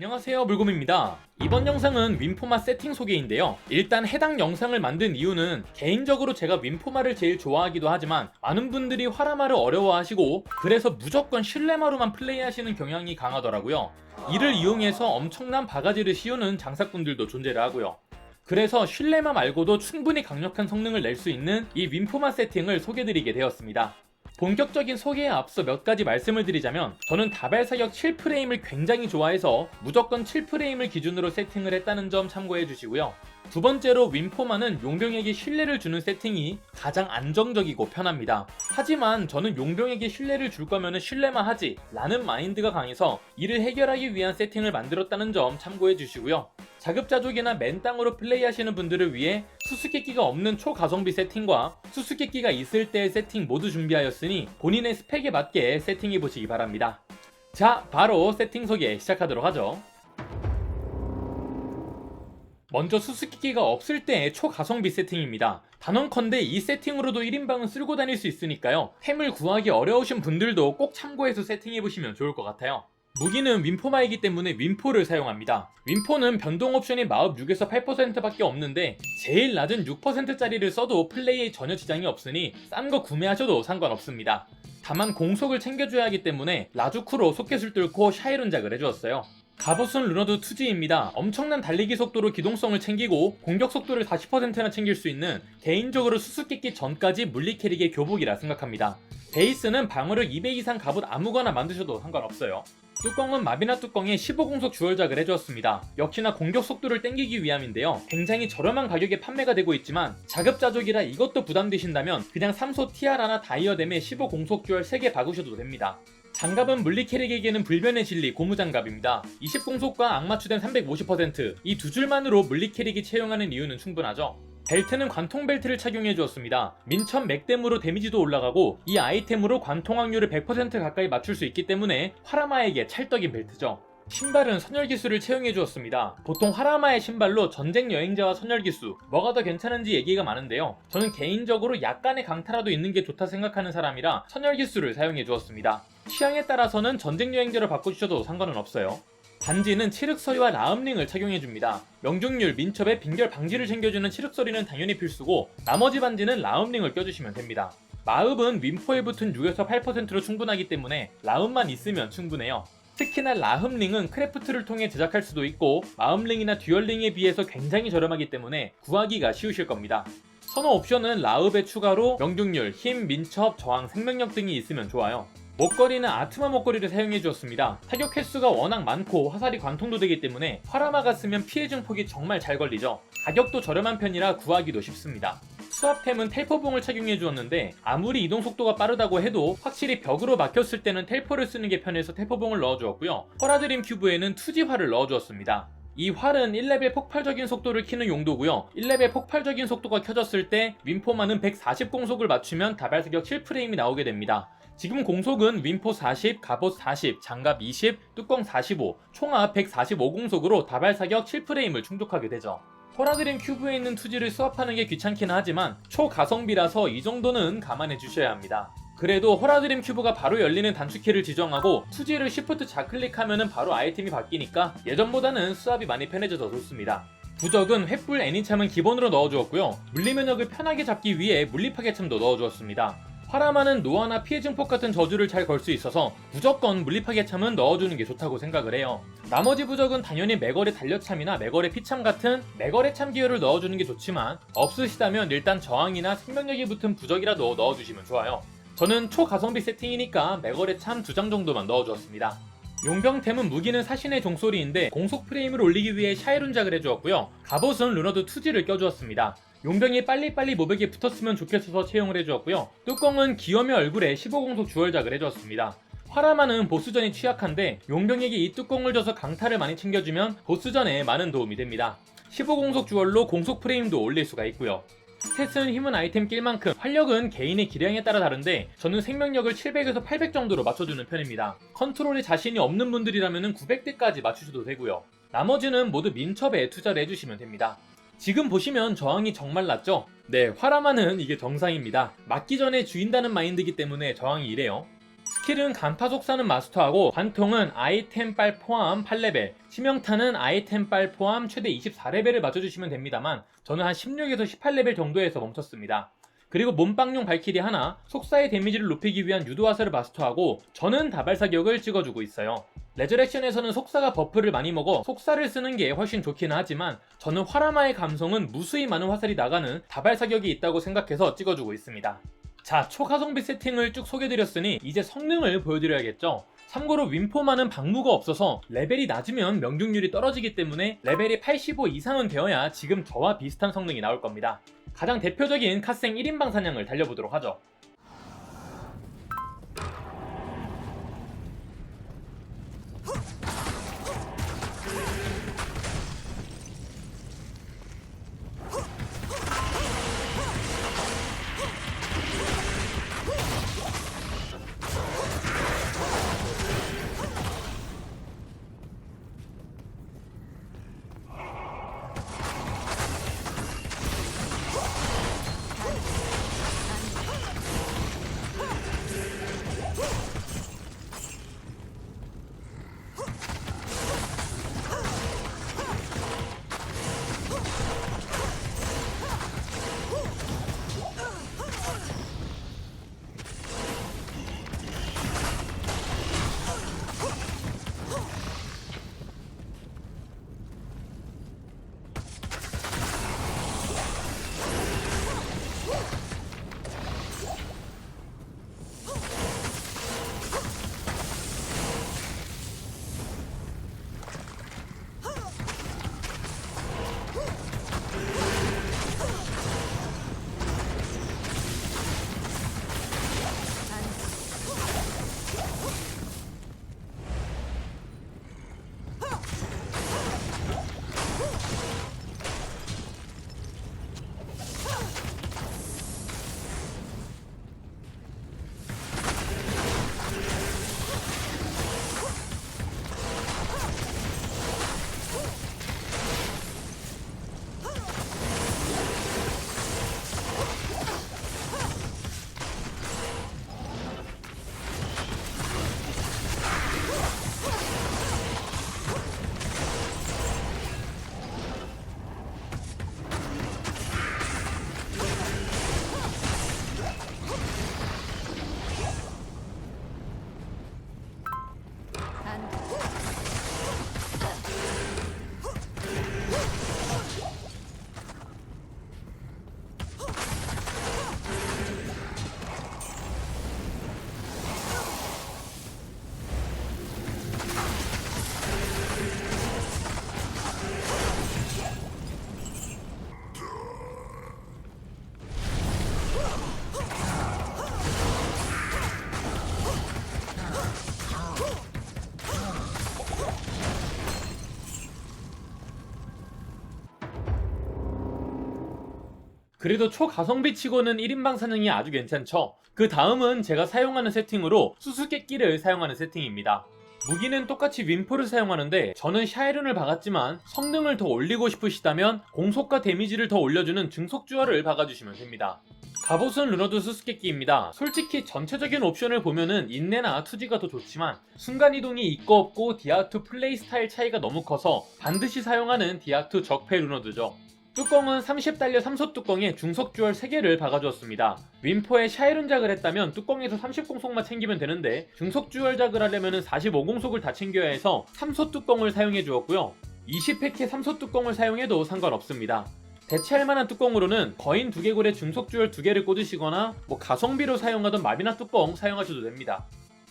안녕하세요 물곰입니다. 이번 영상은 윈포마 세팅 소개인데요. 일단 해당 영상을 만든 이유는 개인적으로 제가 윈포마를 제일 좋아하기도 하지만 많은 분들이 화라마를 어려워하시고 그래서 무조건 실내마로만 플레이하시는 경향이 강하더라고요. 이를 이용해서 엄청난 바가지를 씌우는 장사꾼들도 존재를 하고요. 그래서 실내마 말고도 충분히 강력한 성능을 낼 수 있는 이 윈포마 세팅을 소개드리게 되었습니다 본격적인 소개에 앞서 몇 가지 말씀을 드리자면 저는 다발 사격 7프레임을 굉장히 좋아해서 무조건 7프레임을 기준으로 세팅을 했다는 점 참고해 주시고요. 두 번째로 윈포마는 용병에게 신뢰를 주는 세팅이 가장 안정적이고 편합니다. 하지만 저는 용병에게 신뢰를 줄 거면은 신뢰만 하지 라는 마인드가 강해서 이를 해결하기 위한 세팅을 만들었다는 점 참고해 주시고요. 자급자족이나 맨땅으로 플레이하시는 분들을 위해 수수께끼가 없는 초가성비 세팅과 수수께끼가 있을 때의 세팅 모두 준비하였으니 본인의 스펙에 맞게 세팅해 보시기 바랍니다. 자, 바로 세팅 소개 시작하도록 하죠. 먼저 수수께끼가 없을 때의 초가성비 세팅입니다. 단언컨대 이 세팅으로도 1인방은 쓸고 다닐 수 있으니까요. 템을 구하기 어려우신 분들도 꼭 참고해서 세팅해보시면 좋을 것 같아요. 무기는 윈포마이기 때문에 윈포를 사용합니다. 윈포는 변동 옵션이 마법 6에서 8%밖에 없는데 제일 낮은 6%짜리를 써도 플레이에 전혀 지장이 없으니 싼 거 구매하셔도 상관없습니다. 다만 공속을 챙겨줘야 하기 때문에 라주크로 소켓을 뚫고 샤이룬작을 해주었어요. 갑옷은 루너드 2G입니다. 엄청난 달리기 속도로 기동성을 챙기고 공격 속도를 40%나 챙길 수 있는 개인적으로 수수께끼 전까지 물리 캐릭의 교복이라 생각합니다. 베이스는 방어력 200 이상 갑옷 아무거나 만드셔도 상관없어요. 뚜껑은 마비나 뚜껑에 15공속 주얼작을 해주었습니다. 역시나 공격 속도를 땡기기 위함인데요. 굉장히 저렴한 가격에 판매가 되고 있지만 자급자족이라 이것도 부담되신다면 그냥 3소 티아라나 다이어뎀에 15공속 주얼 3개 박으셔도 됩니다. 장갑은 물리 캐릭에게는 불변의 진리 고무장갑입니다. 20공속과 악마추된 350%이 두 줄만으로 물리 캐릭이 채용하는 이유는 충분하죠. 벨트는 관통 벨트를 착용해 주었습니다. 민첩 맥댐으로 데미지도 올라가고 이 아이템으로 관통 확률을 100% 가까이 맞출 수 있기 때문에 화라마에게 찰떡인 벨트죠. 신발은 선열기수를 채용해 주었습니다. 보통 화라마의 신발로 전쟁 여행자와 선열기수 뭐가 더 괜찮은지 얘기가 많은데요. 저는 개인적으로 약간의 강타라도 있는 게 좋다 생각하는 사람이라 선열기수를 사용해 주었습니다. 취향에 따라서는 전쟁 여행자로 바꿔주셔도 상관은 없어요. 반지는 칠흑서리와 라음링을 착용해줍니다. 명중률, 민첩의 빈결 방지를 챙겨주는 칠흑서리는 당연히 필수고 나머지 반지는 라음링을 껴주시면 됩니다. 마읍은 윈포에 붙은 6에서 8%로 충분하기 때문에 라음만 있으면 충분해요. 특히나 라흠링은 크래프트를 통해 제작할 수도 있고 마음링이나 듀얼링에 비해서 굉장히 저렴하기 때문에 구하기가 쉬우실 겁니다. 선호 옵션은 라읍의 추가로 명중률, 힘, 민첩, 저항, 생명력 등이 있으면 좋아요. 목걸이는 아트마 목걸이를 사용해 주었습니다. 타격 횟수가 워낙 많고 화살이 관통도 되기 때문에 화라마가 쓰면 피해 증폭이 정말 잘 걸리죠. 가격도 저렴한 편이라 구하기도 쉽습니다. 수압템은 텔포봉을 착용해 주었는데 아무리 이동 속도가 빠르다고 해도 확실히 벽으로 막혔을 때는 텔포를 쓰는 게 편해서 텔포봉을 넣어 주었고요. 허라드림 큐브에는 투지화를 넣어 주었습니다. 이 활은 1레벨 폭발적인 속도를 키는 용도고요. 1레벨 폭발적인 속도가 켜졌을 때 윈포마는 140 공속을 맞추면 다발 사격 7프레임이 나오게 됩니다. 지금 공속은 윈포 40, 갑옷 40, 장갑 20, 뚜껑 45, 총합 145 공속으로 다발 사격 7프레임을 충족하게 되죠. 호라드림 큐브에 있는 투지를 수압하는 게 귀찮긴 하지만 초가성비라서 이 정도는 감안해 주셔야 합니다. 그래도 호라드림 큐브가 바로 열리는 단축키를 지정하고 투지를 시프트 좌클릭하면 바로 아이템이 바뀌니까 예전보다는 수압이 많이 편해져서 좋습니다. 부적은 횃불 애니참은 기본으로 넣어주었고요. 물리 면역을 편하게 잡기 위해 물리 파괴참도 넣어주었습니다. 화라마는 노화나 피해 증폭 같은 저주를 잘 걸 수 있어서 무조건 물리 파괴 참은 넣어주는 게 좋다고 생각을 해요. 나머지 부적은 당연히 매거래 달려참이나 매거래 피참 같은 매거래 참 기어를 넣어주는 게 좋지만 없으시다면 일단 저항이나 생명력이 붙은 부적이라도 넣어주시면 좋아요. 저는 초가성비 세팅이니까 매거래 참 두 장 정도만 넣어주었습니다. 용병템은 무기는 사신의 종소리인데 공속 프레임을 올리기 위해 샤이룬작을 해주었고요. 갑옷은 루너드 투지를 껴주었습니다. 용병이 빨리빨리 모백에 붙었으면 좋겠어서 채용을 해주었고요. 뚜껑은 기염의 얼굴에 15공속 주얼작을 해주었습니다. 화라마는 보스전이 취약한데 용병에게 이 뚜껑을 줘서 강타를 많이 챙겨주면 보스전에 많은 도움이 됩니다. 15공속 주얼로 공속 프레임도 올릴 수가 있고요. 스탯은 힘은 아이템 낄 만큼 활력은 개인의 기량에 따라 다른데 저는 생명력을 700에서 800 정도로 맞춰주는 편입니다. 컨트롤에 자신이 없는 분들이라면 900대까지 맞추셔도 되고요. 나머지는 모두 민첩에 투자를 해주시면 됩니다. 지금 보시면 저항이 정말 낮죠? 네, 화라마는 이게 정상입니다. 맞기 전에 주인다는 마인드이기 때문에 저항이 이래요. 스킬은 간파 속사는 마스터하고 관통은 아이템 빨 포함 8레벨, 치명타는 아이템 빨 포함 최대 24레벨을 맞춰주시면 됩니다만 저는 한 16에서 18레벨 정도에서 멈췄습니다. 그리고 몸빵용 발키리 하나, 속사의 데미지를 높이기 위한 유도화살을 마스터하고 저는 다발사 격을 찍어주고 있어요. 레저렉션에서는 속사가 버프를 많이 먹어 속사를 쓰는 게 훨씬 좋기는 하지만 저는 화라마의 감성은 무수히 많은 화살이 나가는 다발사격이 있다고 생각해서 찍어주고 있습니다. 자, 초가성비 세팅을 쭉 소개드렸으니 이제 성능을 보여드려야겠죠. 참고로 윈포만은 방무가 없어서 레벨이 낮으면 명중률이 떨어지기 때문에 레벨이 85 이상은 되어야 지금 저와 비슷한 성능이 나올 겁니다. 가장 대표적인 카생 1인방 사냥을 달려보도록 하죠. 그래도 초가성비 치고는 1인방 사냥이 아주 괜찮죠? 그 다음은 제가 사용하는 세팅으로 수수께끼를 사용하는 세팅입니다. 무기는 똑같이 윈포를 사용하는데 저는 샤이룬을 박았지만 성능을 더 올리고 싶으시다면 공속과 데미지를 더 올려주는 증속주화를 박아주시면 됩니다. 갑옷은 루너드 수수께끼입니다. 솔직히 전체적인 옵션을 보면은 인내나 투지가 더 좋지만 순간이동이 있고 없고 디아2 플레이 스타일 차이가 너무 커서 반드시 사용하는 디아2 적폐 루너드죠. 뚜껑은 30달러 3소 뚜껑에 중속 듀얼 3개를 박아주었습니다. 윈포에 샤이룬작을 했다면 뚜껑에서 30공속만 챙기면 되는데 중속 듀얼작을 하려면 45공속을 다 챙겨야 해서 3소 뚜껑을 사용해 주었고요. 20팩의 3소 뚜껑을 사용해도 상관없습니다. 대체할 만한 뚜껑으로는 거인 두개골에 중속 듀얼 두 개를 꽂으시거나 뭐 가성비로 사용하던 마비나 뚜껑 사용하셔도 됩니다.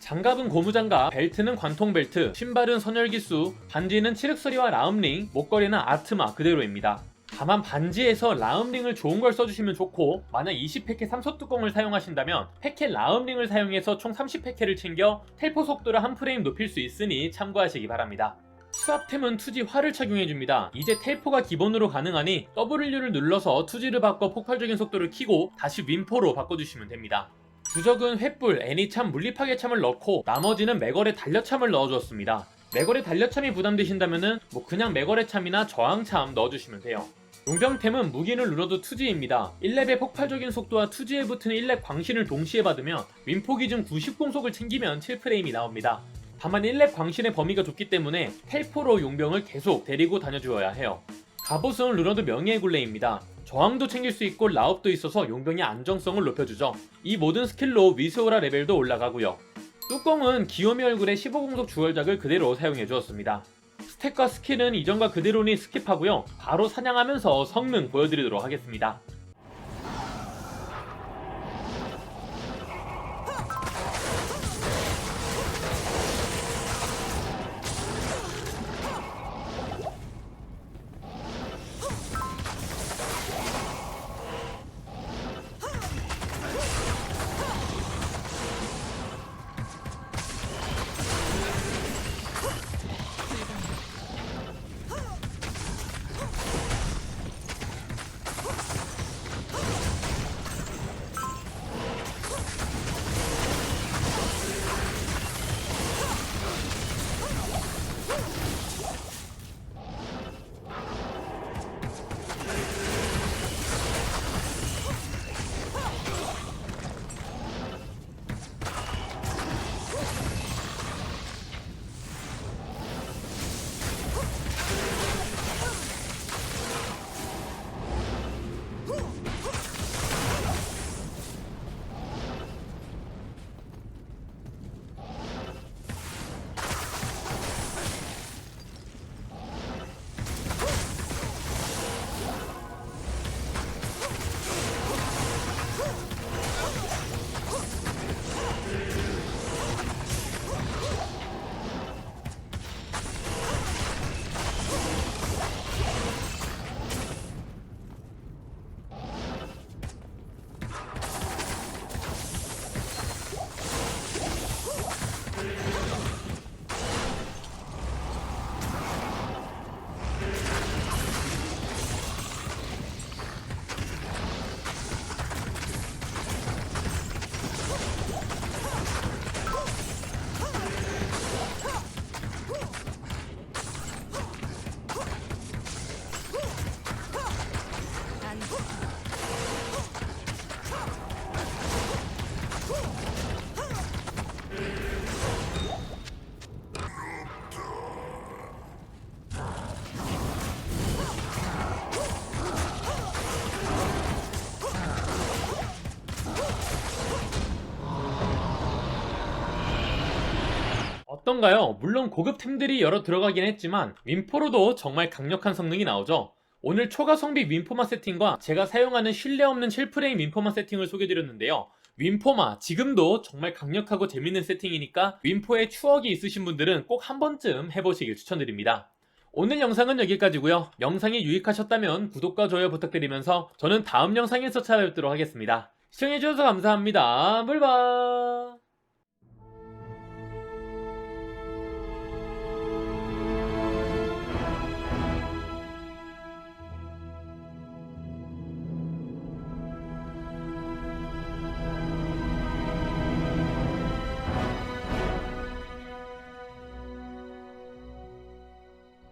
장갑은 고무장갑, 벨트는 관통 벨트, 신발은 선열기수, 반지는 칠흑서리와 라음링, 목걸이는 아트마 그대로입니다. 다만 반지에서 라음링을 좋은 걸 써주시면 좋고 만약 20팩의 3소 뚜껑을 사용하신다면 팩의 라음링을 사용해서 총 30팩회를 챙겨 텔포 속도를 한 프레임 높일 수 있으니 참고하시기 바랍니다. 수압템은 투지 활을 착용해줍니다. 이제 텔포가 기본으로 가능하니 W를 눌러서 투지를 바꿔 폭발적인 속도를 키고 다시 윈포로 바꿔주시면 됩니다. 부적은 횃불, 애니참, 물리파괴참을 넣고 나머지는 매걸의 달려참을 넣어주었습니다. 매걸의 달려참이 부담되신다면 뭐 그냥 매걸의 참이나 저항참 넣어주시면 돼요. 용병템은 무기를 눌러도 투지입니다. 1렙의 폭발적인 속도와 투지에 붙은 1렙 광신을 동시에 받으며 윈포 기준 90공속을 챙기면 7프레임이 나옵니다. 다만 1렙 광신의 범위가 좁기 때문에 텔포로 용병을 계속 데리고 다녀주어야 해요. 갑옷은 루너드 명예의 굴레입니다. 저항도 챙길 수 있고 라업도 있어서 용병의 안정성을 높여주죠. 이 모든 스킬로 위스오라 레벨도 올라가고요. 뚜껑은 기요미 얼굴의 15공속 주얼작을 그대로 사용해 주었습니다. 스택과 스킬은 이전과 그대로니 스킵하고요. 바로 사냥하면서 성능 보여드리도록 하겠습니다. 어떤가요? 물론 고급템들이 여러 들어가긴 했지만 윈포로도 정말 강력한 성능이 나오죠. 오늘 초과 성비 윈포마 세팅과 제가 사용하는 신뢰 없는 7프레임 윈포마 세팅을 소개드렸는데요. 윈포마 지금도 정말 강력하고 재밌는 세팅이니까 윈포에 추억이 있으신 분들은 꼭 한 번쯤 해보시길 추천드립니다. 오늘 영상은 여기까지고요. 영상이 유익하셨다면 구독과 좋아요 부탁드리면서 저는 다음 영상에서 찾아뵙도록 하겠습니다. 시청해주셔서 감사합니다. 물바